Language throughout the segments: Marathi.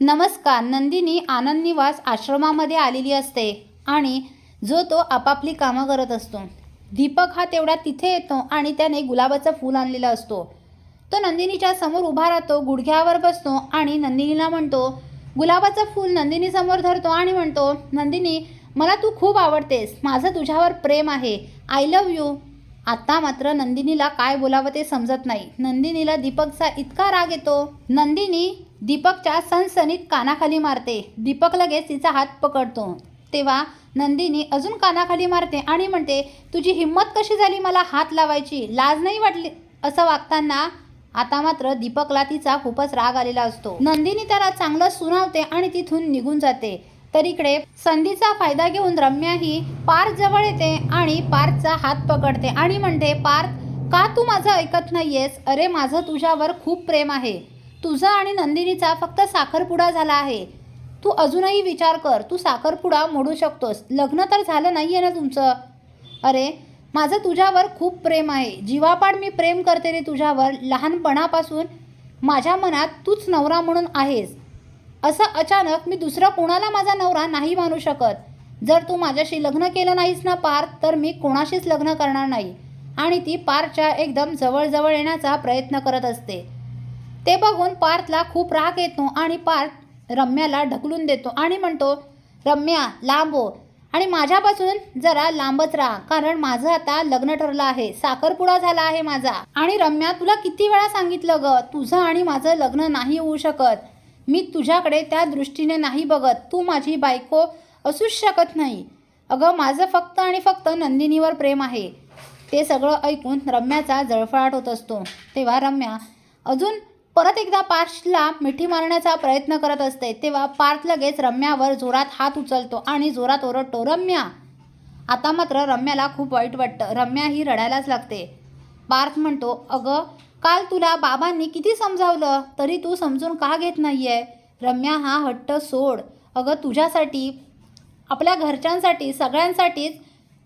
नमस्कार नंदिनी आनंद निवास आश्रमामध्ये आलेली असते आणि जो तो आपापली कामं करत असतो. दीपक हा तेवढा तिथे येतो आणि त्याने गुलाबाचं फूल आणलेलं असतो. तो नंदिनीच्या समोर उभा राहतो गुडघ्यावर बसतो आणि नंदिनीला म्हणतो गुलाबाचं फूल नंदिनीसमोर धरतो आणि म्हणतो नंदिनी मला तू खूप आवडतेस. माझं तुझ्यावर प्रेम आहे. आय लव यू आता मात्र नंदिनीला काय बोलावं ते समजत नाही. नंदिनीला दीपकचा इतका राग येतो नंदिनी दीपकच्या सणसणीत कानाखाली मारते. दीपक लगेच तिचा हात पकडतो. तेव्हा नंदिनी अजून कानाखाली मारते आणि म्हणते तुझी हिंमत कशी झाली मला हात लावायची? लाज नाही वाटली? असं वागताना आता मात्र दीपकला तिचा खूपच राग आलेला असतो. नंदिनी त्याला चांगलं सुनावते आणि तिथून निघून जाते. तर इकडे संधीचा फायदा घेऊन रम्या ही पार्थ जवळ येते आणि पार्थचा हात पकडते आणि म्हणते पार्थ का तू माझं ऐकत नाहीयेस? अरे माझं तुझ्यावर खूप प्रेम आहे. तुझा आणि नंदिनीचा फक्त साखरपुडा झाला आहे. तू अजूनही विचार कर तू साखरपुडा मोडू शकतोस. लग्न तर झालं नाही आहे ना तुमचं? अरे माझं तुझ्यावर खूप प्रेम आहे. जीवापाड मी प्रेम करते रे तुझ्यावर. लहानपणापासून माझ्या मनात तूच नवरा म्हणून आहेस. असं अचानक मी दुसरा कोणाला माझा नवरा नाही मानू शकत. जर तू माझ्याशी लग्न केलं नाहीस ना पार्थ तर मी कोणाशीच लग्न करणार नाही. आणि ती पारच्या एकदम जवळजवळ येण्याचा प्रयत्न करत असते. ते बघून पार्थला खूप राग येतो आणि पार्थ रम्याला ढकलून देतो आणि म्हणतो रम्या लांबो हो. आणि माझ्यापासून जरा लांबच राहा कारण माझं आता लग्न ठरलं आहे. साखरपुडा झाला आहे माझा. आणि रम्या तुला किती वेळा सांगितलं ग? तुझं आणि माझं लग्न नाही होऊ शकत. मी तुझ्याकडे त्या दृष्टीने नाही बघत. तू माझी बायको असूच शकत नाही. अगं माझं फक्त आणि फक्त नंदिनीवर प्रेम आहे. ते सगळं ऐकून रम्याचा जळफळाट होत असतो. तेव्हा रम्या अजून परत एकदा पार्थला मिठी मारण्याचा प्रयत्न करत असते तेव्हा पार्थ लगेच रम्यावर जोरात हात उचलतो आणि जोरात ओरडतो रम्या. आता मात्र रम्याला खूप वाईट वाटतं. रम्या ही रडायलाच लागते. पार्थ म्हणतो अगं काल तुला बाबांनी किती समजावलं तरी तू समजून का घेत नाही आहे रम्या हा हट्ट सोड. अगं तुझ्यासाठी आपल्या घरच्यांसाठी सगळ्यांसाठीच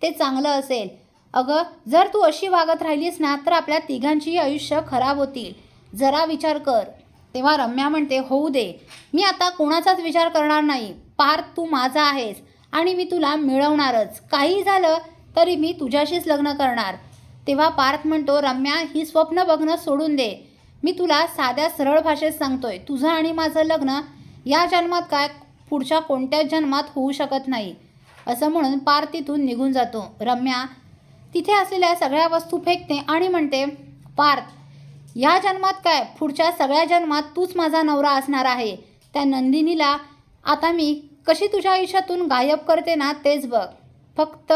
ते चांगलं असेल. अगं जर तू अशी वागत राहिलीस ना तर आपल्या तिघांचीही आयुष्य खराब होतील. जरा विचार कर. तेव्हा रम्या म्हणते होऊ दे. मी आता कोणाचाच विचार करणार नाही. पार्थ तू माझा आहेस आणि मी तुला मिळवणारच. काही झालं तरी मी तुझ्याशीच लग्न करणार. तेव्हा पार्थ म्हणतो रम्या ही स्वप्न बघणं सोडून दे. मी तुला साध्या सरळ भाषेत सांगतोय. तुझं आणि माझं लग्न या जन्मात काय पुढच्या कोणत्याच जन्मात होऊ शकत नाही. असं म्हणून पार्थ तिथून निघून जातो. रम्या तिथे असलेल्या सगळ्या वस्तू फेकते आणि म्हणते पार्थ या जन्मात काय? पुढच्या सगळ्या जन्मात तूच माझा नवरा असणार आहे. त्या नंदिनीला आता मी कशी तुझ्या आयुष्यातून गायब करते ना तेच बघ. फक्त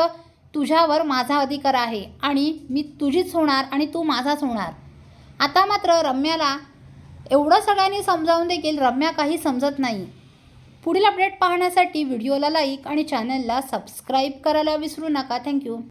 तुझ्यावर माझा अधिकार आहे आणि मी तुझीच होणार आणि तू माझाच होणार. आता मात्र रम्याला एवढं सगळ्यांनी समजावून देखील रम्या काही समजत नाही. पुढील अपडेट पाहण्यासाठी व्हिडिओला लाईक आणि चॅनलला सबस्क्राईब करायला विसरू नका. थँक्यू